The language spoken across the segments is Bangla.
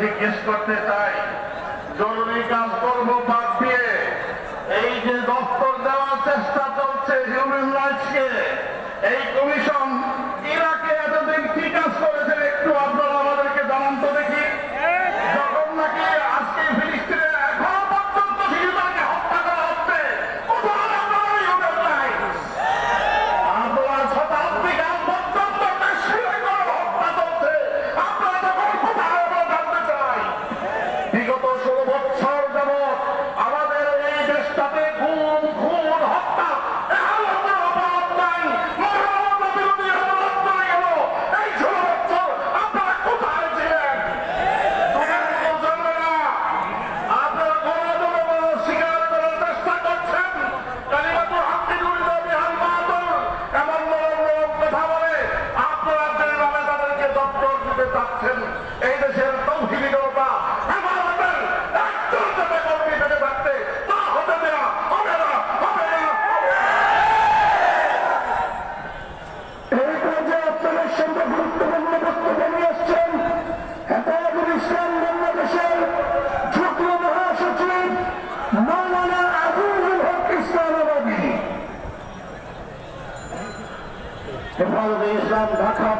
জিজ্ঞেস করতে চাই, জরুরি কাজ করব বাদ দিয়ে। এই যে দপ্তর দেওয়ার চেষ্টা চলছে হিউম্যান রাইটসকে এই কমিশন ইরাকে এতদিন কি কাজ করেছেন একটু আপনারা আমাদেরকে জানান তো দেখি। যখন নাকি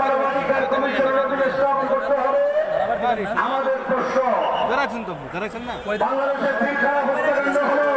মানবাধিকার কমিশনের অধীনে স্টপ করতে হবে। আমাদের প্রশ্ন বাংলাদেশের শিক্ষা হলো।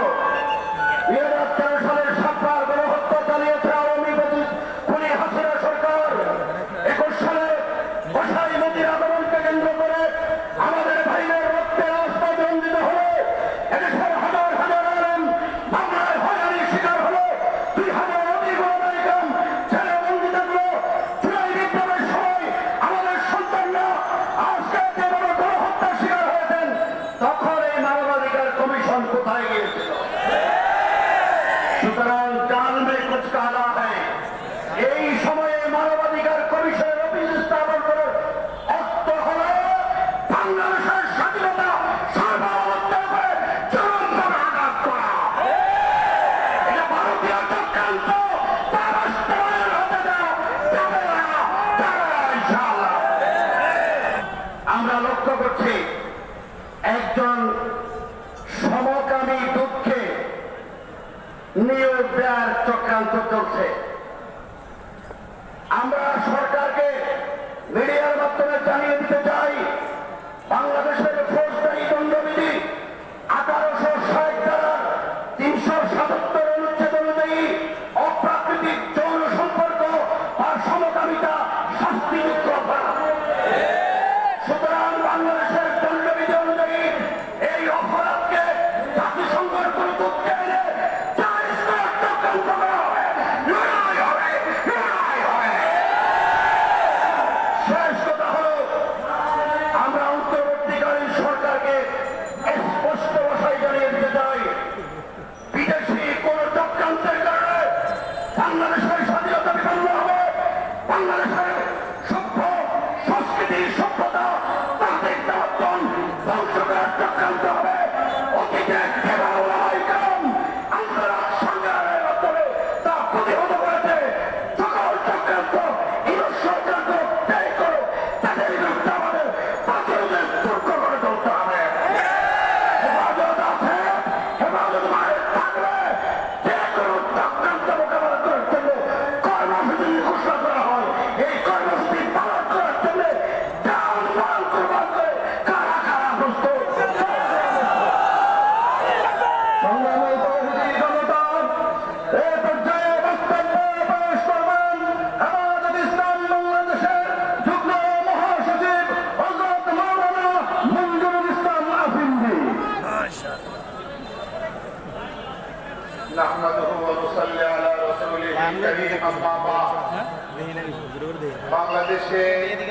বাংলাদেশে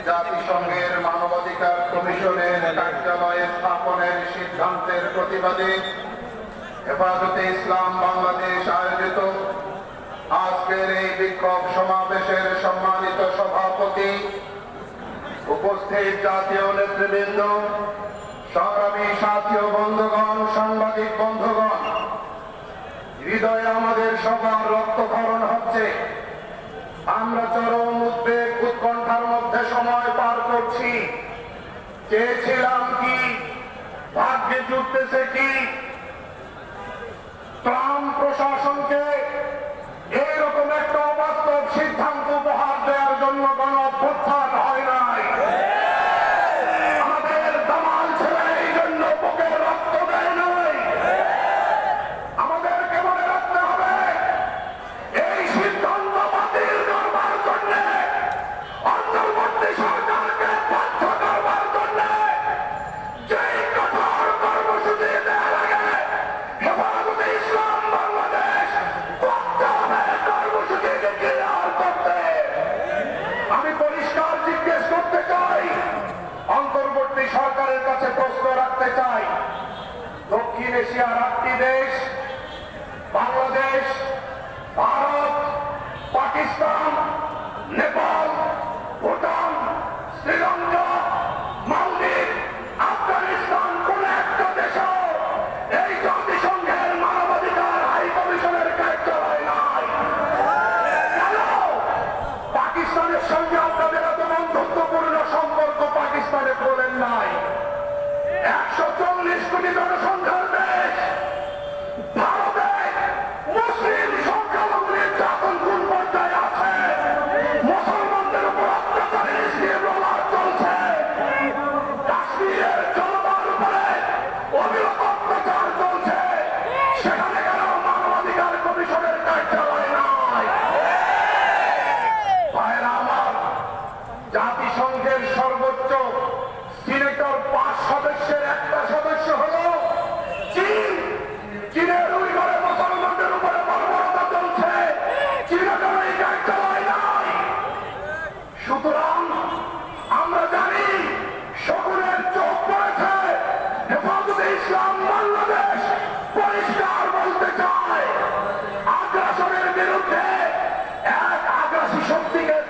জাতিসংঘের মানবাধিকার কমিশনের কার্যালয়ে স্থাপনের সিদ্ধান্তের প্রতিবাদে হেফাজতে ইসলাম বাংলাদেশ আয়োজিত আজকের এই বিক্ষোভ সমাবেশের সম্মানিত সভাপতি উপস্থিত জাতীয় নেতৃবৃন্দ, সংগ্রামী সাথীয় বন্ধুগণ, সাংবাদিক বন্ধুগণ, হৃদয়ে আমাদের সবার রক্তকরণ হচ্ছে। আমরা চরম উদ্বেগ উৎকণ্ঠার মধ্যে সময় পার করছি। চেয়েছিলাম কি? ভাগ্যে জুটতেছে কি? ট্রাম প্রশাসনকে এইরকম একটা অবাস্তব সিদ্ধান্ত উপহার দেওয়ার জন্য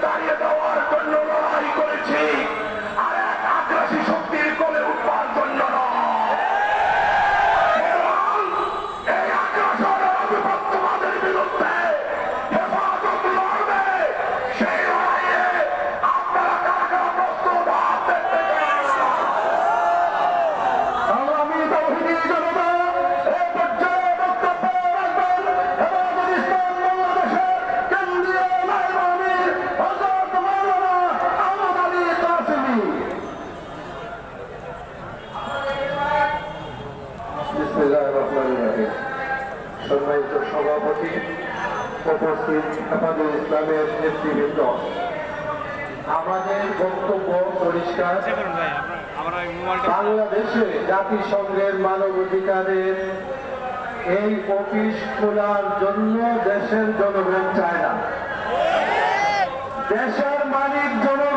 Daria নেতৃবৃন্দ আমাদের বক্তব্য পরিষ্কার। বাংলাদেশে জাতিসংঘের এই অফিস খোলার জন্য দেশের জনগণ চায় না। দেশের মালিক জনগণ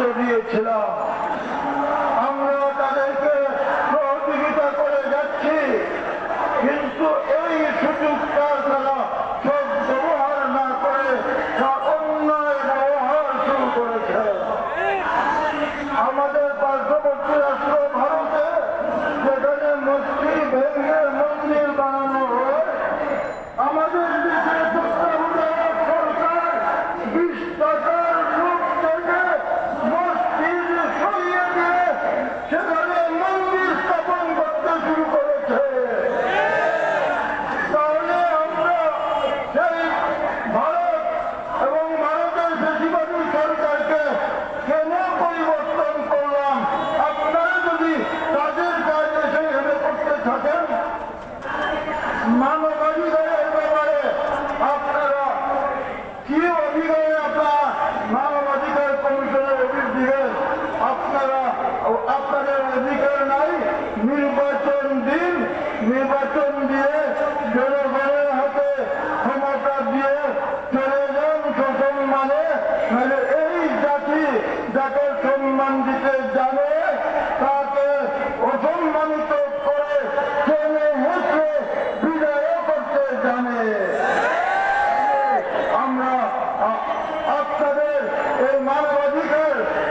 ছাত্র দিয়েছিলাম। Thank you.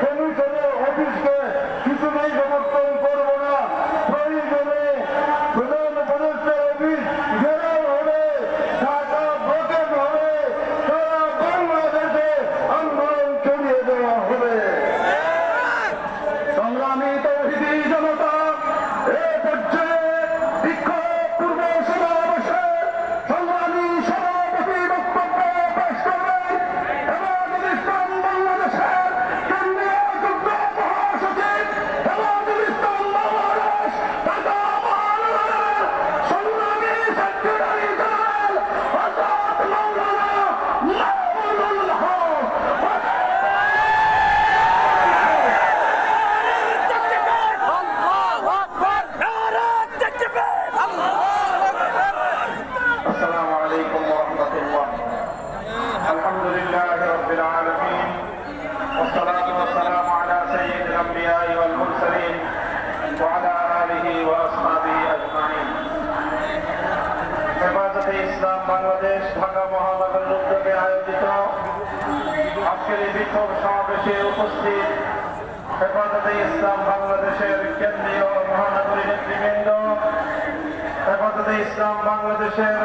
হেফাজতে ইসলাম বাংলাদেশের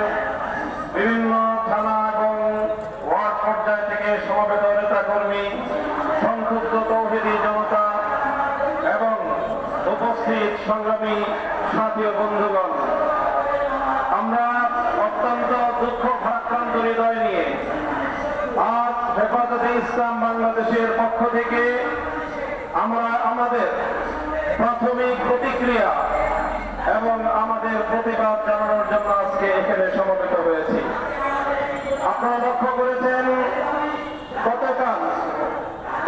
বিভিন্ন থানা এবং ওয়ার্ড পর্যায় থেকে সমবেত নেতা কর্মী, সংক্ষুব্ধ তৌহিদি জনতা এবং উপস্থিত সংগ্রামী সাথী বন্ধুগণ, আমরা অত্যন্ত দুঃখ, ভারাক্রান্ত হৃদয় নিয়ে আজ হেফাজতে ইসলাম বাংলাদেশের পক্ষ থেকে আমরা আমাদের প্রাথমিক প্রতিক্রিয়া এবং আমাদের প্রতিবাদ জানানোর জন্য আজকে এখানে সমবেত হয়েছি। আপনারা লক্ষ্য করেছেন, গতকাল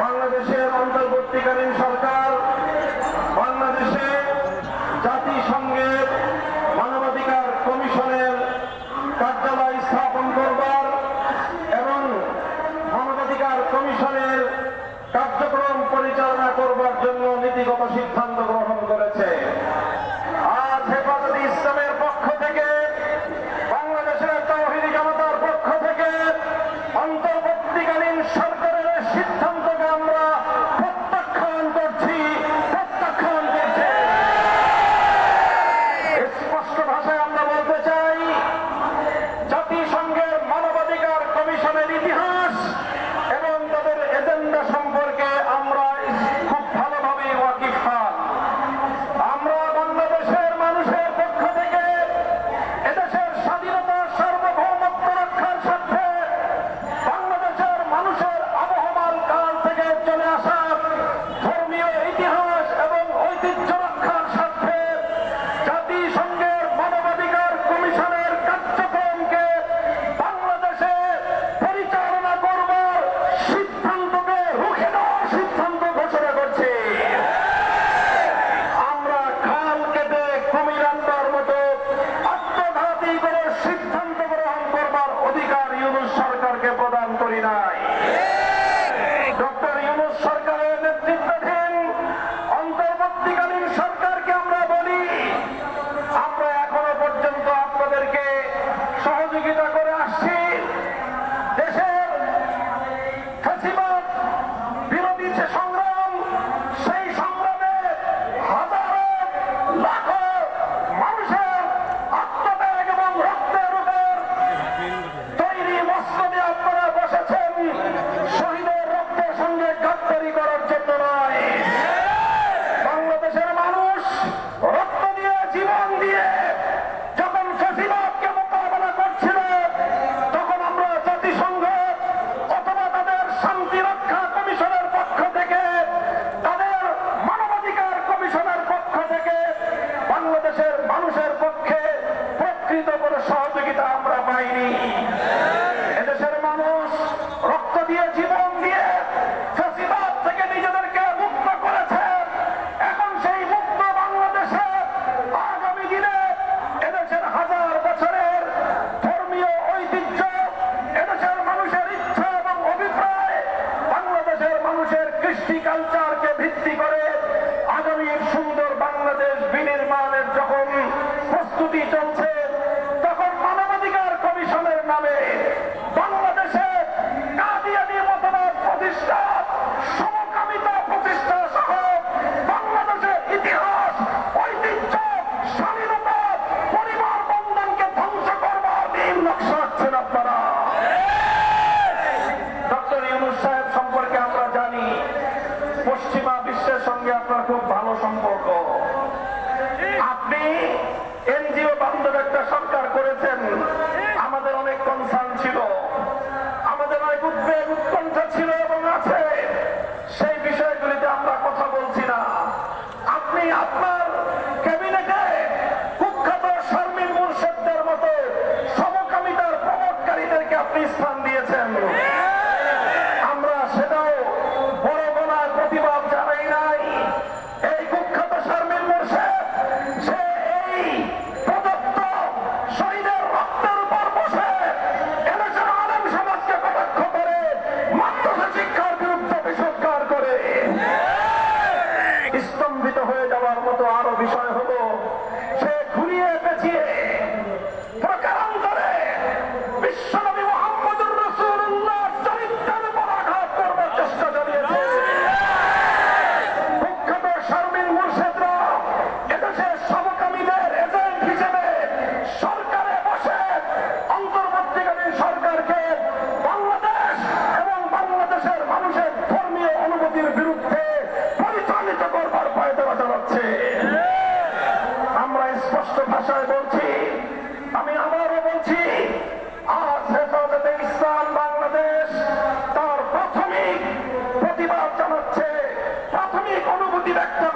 বাংলাদেশের অন্তর্বর্তীকালীন সরকার বাংলাদেশে জাতিসংঘের মানবাধিকার কমিশনের কার্যালয় স্থাপন করবার এবং মানবাধিকার কমিশনের কার্যক্রম পরিচালনা করবার জন্য নীতিগত সিদ্ধান্ত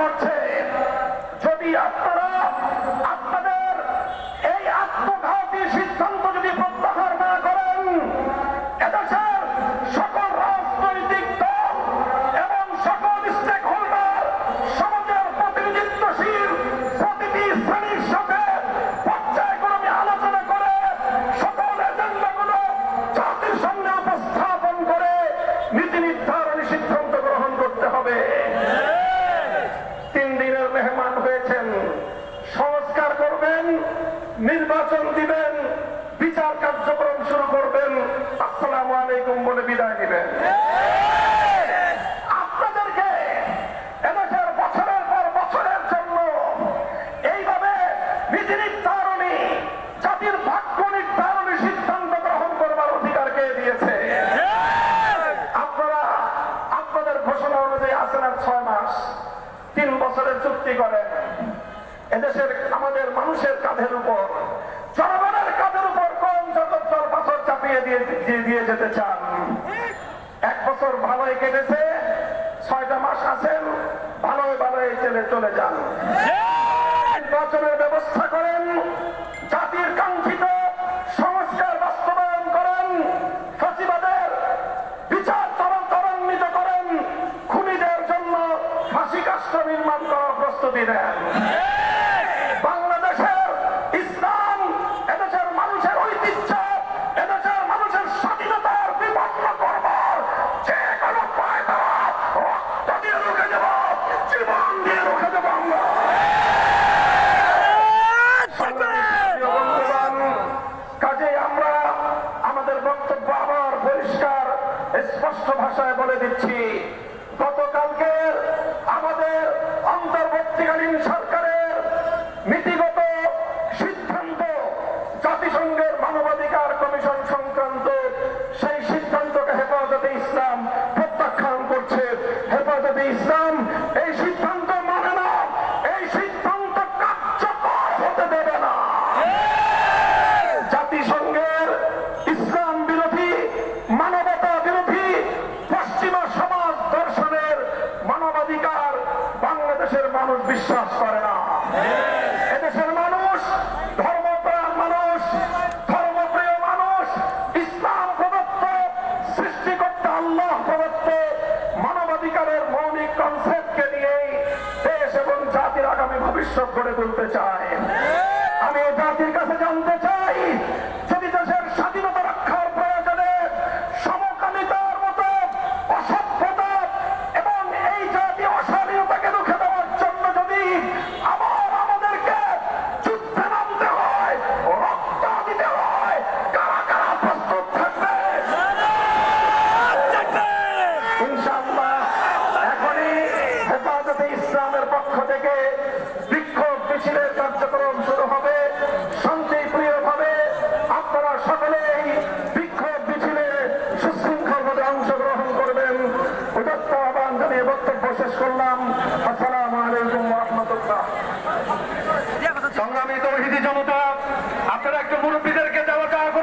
করছে যদি আপনারা কার্যক্রম শুরু করবেন। আসসালামু আলাইকুম বলে বিদায় নিবেন। আছেন, ভালোই ভালোই জেলে চলে যান। নির্বাচনের ব্যবস্থা করেন, জাতির কাঙ্ক্ষিত সংস্কার বাস্তবায়ন করেন সচিবাদের বিচার ত্বরান্বিত করেন, খুনিদের জন্য ফাঁসি কাষ্ঠ নির্মাণ করার প্রস্তুতি নেন। অন্তর্বর্তীকালীন সরকার